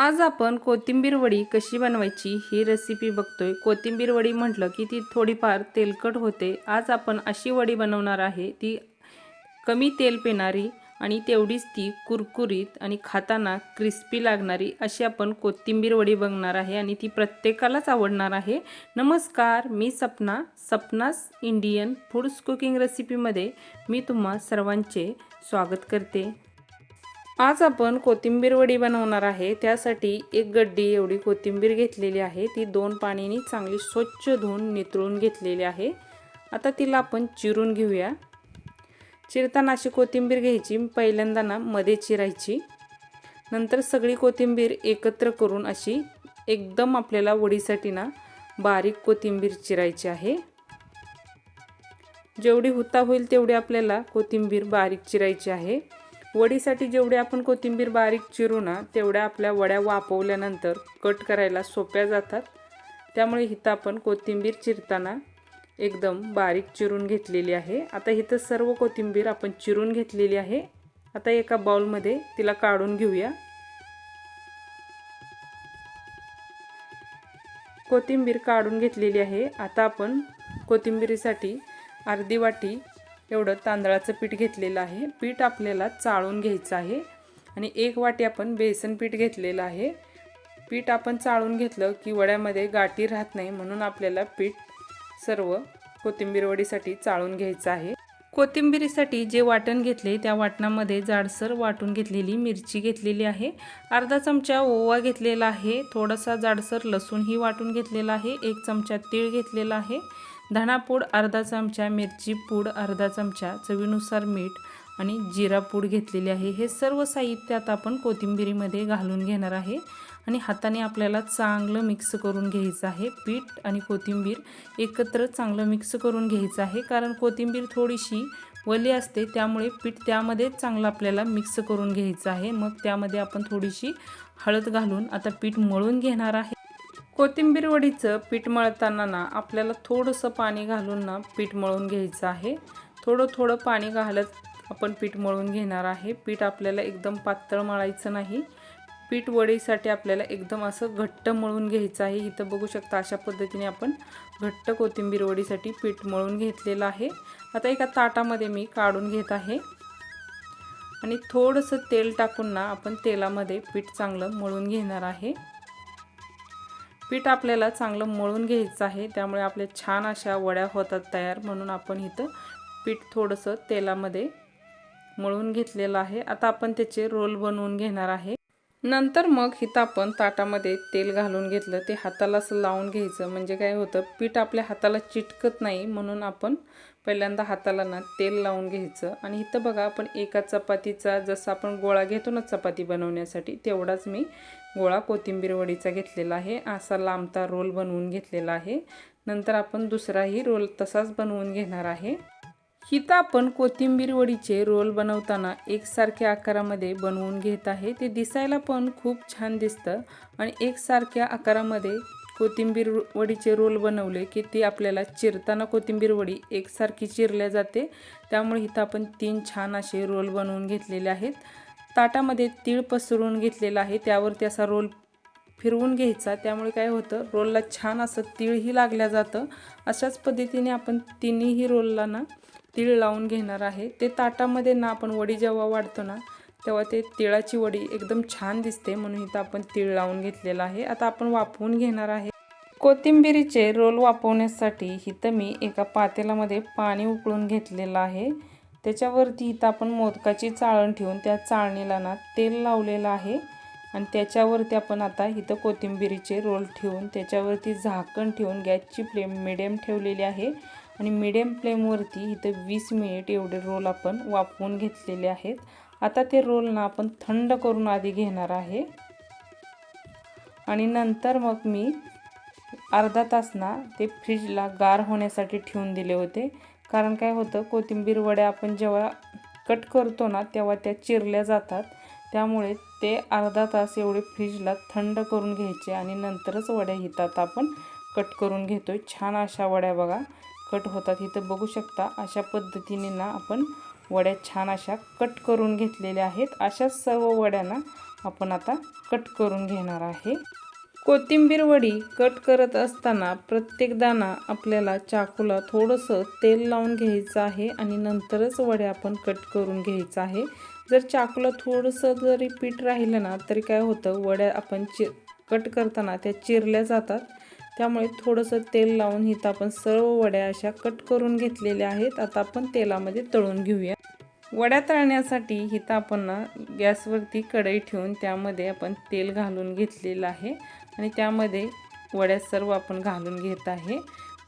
आज आपण कोथिंबीर वडी कशी बनवायची ही रेसिपी बघतोय. कोथिंबीर वडी म्हटलं की ती थोडीफार तेलकट होते. आज आपण अशी वडी बनवणार आहे ती कमी तेल पिणारी आणि तेवढीच ती कुरकुरीत आणि खाताना क्रिस्पी लागणारी अशी आपण कोथिंबीर वडी बघणार आहे आणि ती प्रत्येकालाच आवडणार आहे. नमस्कार मी Sapna Sapna's Indian foods cooking रेसिपीमध्ये मी तुम्हा सर्वांचे स्वागत करते. आज आपण कोथिंबीर वडी बनवणार आहे. त्यासाठी एक गड्डी एवढी कोथिंबीर घेतलेली आहे. ती दोन पाणीनी चांगली स्वच्छ धुवून नितळून घेतलेली आहे. आता तिला आपण चिरून घेऊया. चिरताना अशी कोथिंबीर घ्यायची. पहिल्यांदा ना मध्ये चिरायची. नंतर सगळी कोथिंबीर एकत्र करून अशी एकदम आपल्याला वडीसाठी ना बारीक कोथिंबीर चिरायची आहे. जेवढी हुता होईल तेवढी आपल्याला कोथिंबीर बारीक चिरायची आहे. वडीसाठी जेवढी आपण कोथिंबीर बारीक चिरू ना तेवढ्या आपल्या वड्या वापवल्यानंतर कट करायला सोप्या जातात. त्यामुळे इथं आपण कोथिंबीर चिरताना एकदम बारीक चिरून घेतलेली आहे. आता इथं सर्व कोथिंबीर आपण चिरून घेतलेली आहे. आता एका बाउलमध्ये तिला काढून घेऊया. कोथिंबीर काढून घेतलेली आहे. आता आपण कोथिंबीरीसाठी अर्धी वाटी एवढं तांदळाचं पीठ घेतलेलं आहे. पीठ आपल्याला चाळून घ्यायचं आहे. आणि एक वाटी आपण बेसन पीठ घेतलेलं आहे. पीठ आपण चाळून घेतलं की वड्यामध्ये गाठी राहत नाही म्हणून आपल्याला पीठ सर्व कोथिंबीर वडीसाठी चाळून घ्यायचं आहे. कोथिंबिरीसाठी जे वाटण घेतले त्या वाटणामध्ये जाडसर वाटून घेतलेली मिरची घेतलेली आहे. अर्धा चमचा ओवा घेतलेला आहे. थोडासा जाडसर लसूणही वाटून घेतलेला आहे. एक चमचा तीळ घेतलेला आहे. धणापूड अर्धा चमचा मिरची पूड अर्धा चमचा चवीनुसार मीठ आणि जिरा पूड घेतलेली आहे. हे सर्व साहित्य आता आपण कोथिंबिरीमध्ये घालून घेणार आहे. आणि हाताने आपल्याला चांगलं मिक्स करून घ्यायचं आहे. पीठ आणि कोथिंबीर एकत्र चांगलं मिक्स करून घ्यायचं आहे. कारण कोथिंबीर थोडीशी वली असते त्यामुळे पीठ त्यामध्ये चांगलं आपल्याला मिक्स करून घ्यायचं आहे. मग त्यामध्ये आपण थोडीशी हळद घालून आता पीठ मळून घेणार आहे. कोथिंबीर वडीचं पीठ मळताना ना आपल्याला थोडंसं पाणी घालून ना पीठ मळून घ्यायचं आहे. थोडं थोडं पाणी घालत आपण पीठ मळून घेणार आहे. पीठ आपल्याला एकदम पातळ मळायचं नाही. पीठ वडीसाठी आपल्याला एकदम असं घट्ट मळून घ्यायचं आहे. इथं बघू शकता अशा पद्धतीने आपण घट्ट कोथिंबीर वडीसाठी पीठ मळून घेतलेलं आहे. आता एका ताटामध्ये मी काढून घेत आहे. आणि थोडंसं तेल टाकून ना आपण तेलामध्ये पीठ चांगलं मळून घेणार आहे. पीठ आपल्याला चांगलं मळून घ्यायचं आहे. त्यामुळे आपल्या छान अशा वड्या होतात तयार. म्हणून आपण इथं पीठ थोडंसं तेलामध्ये मळून घेतलेलं आहे. आता आपण त्याचे रोल बनवून घेणार आहे. नंतर मग इथं आपण ताटामध्ये तेल घालून घेतलं. ते हाताला असं लावून घ्यायचं. म्हणजे काय होतं पीठ आपल्या हाताला चिटकत नाही म्हणून आपण पहिल्यांदा हाताला ना तेल लावून घ्यायचं. आणि इथं बघा आपण एका चपातीचा जसं आपण गोळा घेतो ना चपाती बनवण्यासाठी तेवढाच मी गोळा कोथिंबीर वडीचा घेतलेला आहे. असा लांबता रोल बनवून घेतलेला आहे. नंतर आपण दुसराही रोल तसाच बनवून घेणार आहे. इथं आपण कोथिंबीर वडीचे रोल बनवताना एकसारख्या आकारामध्ये बनवून घेत आहे. ते दिसायला पण खूप छान दिसतं आणि एकसारख्या आकारामध्ये कोथिंबीर वडीचे रोल बनवले की ती आपल्याला चिरताना कोथिंबीर वडी एकसारखी चिरल्या जाते. त्यामुळे इथं आपण तीन छान असे रोल बनवून घेतलेले आहेत. ताटामध्ये तीळ पसरून घेतलेला आहे. त्यावरती असा रोल फिरवून घ्यायचा. त्यामुळे काय होतं रोलला छान असं तीळही लागल्या जातं. अशाच पद्धतीने आपण तिन्हीही रोलला ना तीळ लावून घेणार आहे. ते ताटामध्ये ना आपण वडी जेव्हा वाढतो ना तेव्हा ते तिळाची वडी एकदम छान दिसते म्हणून इथं आपण तीळ लावून घेतलेलं आहे. आता आपण वापरून घेणार आहे. कोथिंबिरीचे रोल वापवण्यासाठी इथं मी एका पातेलामध्ये पाणी उकळून घेतलेलं आहे. त्याच्यावरती इथं आपण मोदकाची चाळण ठेवून त्या चाळणीला ना तेल लावलेलं आहे. आणि त्याच्यावरती आपण आता इथं कोथिंबिरीचे रोल ठेवून त्याच्यावरती झाकण ठेवून गॅसची फ्लेम मिडियम ठेवलेली आहे. आणि मिडियम फ्लेमवरती इथं वीस मिनिट एवढे रोल आपण वापरून घेतलेले आहेत. आता ते रोलना आपण थंड करून आधी घेणार आहे. आणि नंतर मग मी अर्धा तास ना ते फ्रीजला गार होण्यासाठी ठेवून दिले होते. कारण काय होतं कोथिंबीर वड्या आपण जेव्हा कट करतो ना तेव्हा त्या चिरल्या जातात. त्यामुळे ते अर्धा तास एवढे फ्रीजला थंड करून घ्यायचे आणि नंतरच वड्या हितात आपण कट करून घेतो छान अशा वड्या बघा. कट होतात. इथं बघू शकता अशा पद्धतीने ना आपण वड्या छान अशा कट करून घेतलेल्या आहेत. अशा सर्व वड्यांना आपण आता कट करून घेणार आहे. कोथिंबीर वडी कट करत असताना प्रत्येक दाणा आपल्याला चाकूला थोडंसं तेल लावून घ्यायचं आहे आणि नंतरच वड्या आपण कट करून घ्यायचं आहे. जर चाकूला थोडंसं जरी पीठ राहिलं ना तरी काय होतं वड्या आपण चि कट करताना त्या चिरल्या जातात. त्यामुळे थोडंसं तेल लावून इथं आपण सर्व वड्या अशा कट करून घेतलेल्या आहेत. आता आपण तेलामध्ये तळून घेऊया. वड्या तळण्यासाठी इथं आपण ना गॅसवरती कढई ठेवून त्यामध्ये आपण तेल घालून घेतलेलं आहे. आणि त्यामध्ये वड्या सर्व आपण घालून घेत आहे.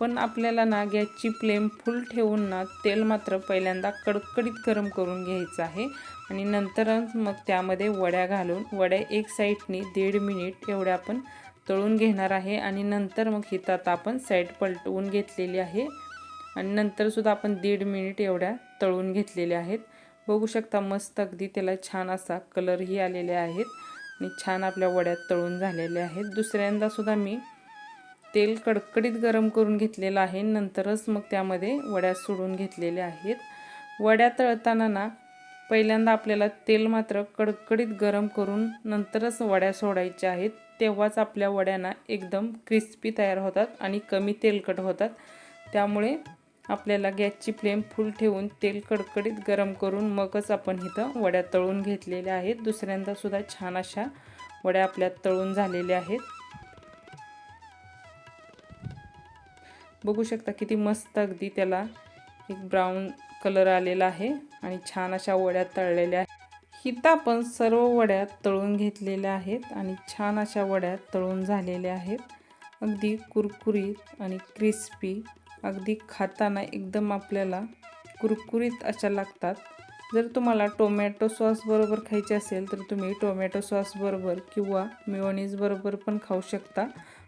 पण आपल्याला ना गॅसची फ्लेम फुल ठेवून ना तेल मात्र पहिल्यांदा कडकडीत गरम करून घ्यायचं आहे. आणि नंतरच मग त्यामध्ये वड्या घालून वड्या एक साईडनी दीड मिनिट एवढ्या आपण तळून घेणार आहे आणि नंतर मग हिथं आता आपण साईड पलटवून घेतलेली आहे. आणि नंतरसुद्धा आपण दीड मिनिट एवढ्या तळून घेतलेल्या आहेत. बघू शकता मस्त अगदी त्याला छान असा कलरही आलेले आहेत आणि छान आपल्या वड्यात तळून झालेल्या आहेत. दुसऱ्यांदासुद्धा मी तेल कडकडीत गरम करून घेतलेलं आहे. नंतरच मग त्यामध्ये वड्या सोडून घेतलेल्या आहेत. वड्या तळताना ना पहिल्यांदा आपल्याला तेल मात्र कडकडीत गरम करून नंतरच वड्या सोडायच्या आहेत. तेव्हाच आपल्या वड्यांना एकदम क्रिस्पी तयार होतात आणि कमी तेलकट होतात. त्यामुळे आपल्याला गॅसची फ्लेम फुल ठेवून तेल कडकडीत गरम करून मगच आपण इथं वड्या तळून घेतलेल्या आहेत. दुसऱ्यांदासुद्धा छान अशा वड्या आपल्या तळून झालेल्या आहेत. बघू शकता किती मस्त अगदी त्याला एक ब्राऊन कलर आलेला आहे आणि छान अशा वड्या तळलेल्या आहेत. हिता आपण सर्व वड्या तळून घेतलेल्या आहेत आणि छान अशा वड्या तळून झालेल्या आहेत. अगदी कुरकुरीत आणि क्रिस्पी अगदी खाताना एकदम आपल्याला कुरकुरीत अशा लागतात. जर तुम्हाला टोमॅटो सॉस बरोबर खायचे असेल तर तुम्ही टोमॅटो सॉस बरोबर किंवा मिओनीज बरोबर पण खाऊ शकता.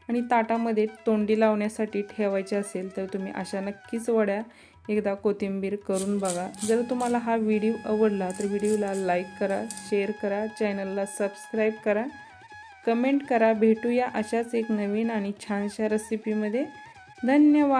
आणि ताटामध्ये तोंडी लावण्यासाठी ठेवायचे असेल तर तुम्ही अशा नक्कीच वड्या एकदा कोथिंबीर करून बघा. जर तुम्हाला हा व्हिडिओ आवडला तर व्हिडिओला लाईक करा शेअर करा चॅनलला सबस्क्राईब करा. कमेंट करा. भेटूया अशाच एक नवीन आणि छानशा रेसिपीमध्ये धन्यवाद.